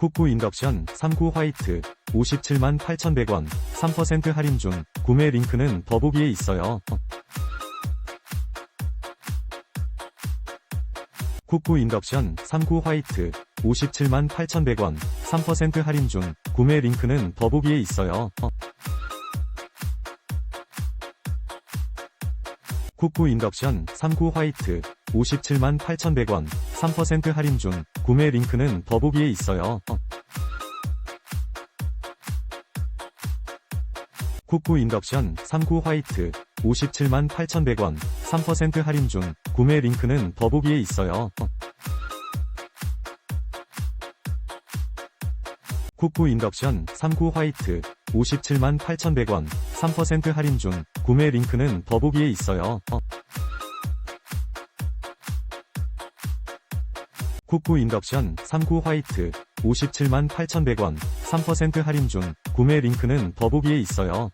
쿠쿠 인덕션 39 화이트 57만 8,100원 3% 할인 중 구매 링크는 더보기에 있어요. 쿠쿠 인덕션 39 화이트 57만 8,100원 3% 할인 중 구매 링크는 더보기에 있어요. 쿠쿠 인덕션 39 화이트 57만 8,100원 3% 할인 중 구매 링크는 더보기에 있어요. 쿠쿠 인덕션 39 화이트 57만 8,100원 3% 할인 중 구매 링크는 더보기에 있어요. 쿠쿠 인덕션 39 화이트 57만 8,100원 3% 할인 중 구매 링크는 더보기에 있어요. 쿠쿠 인덕션 39 화이트 57만 8,100원 3% 할인 중 구매 링크는 더보기에 있어요.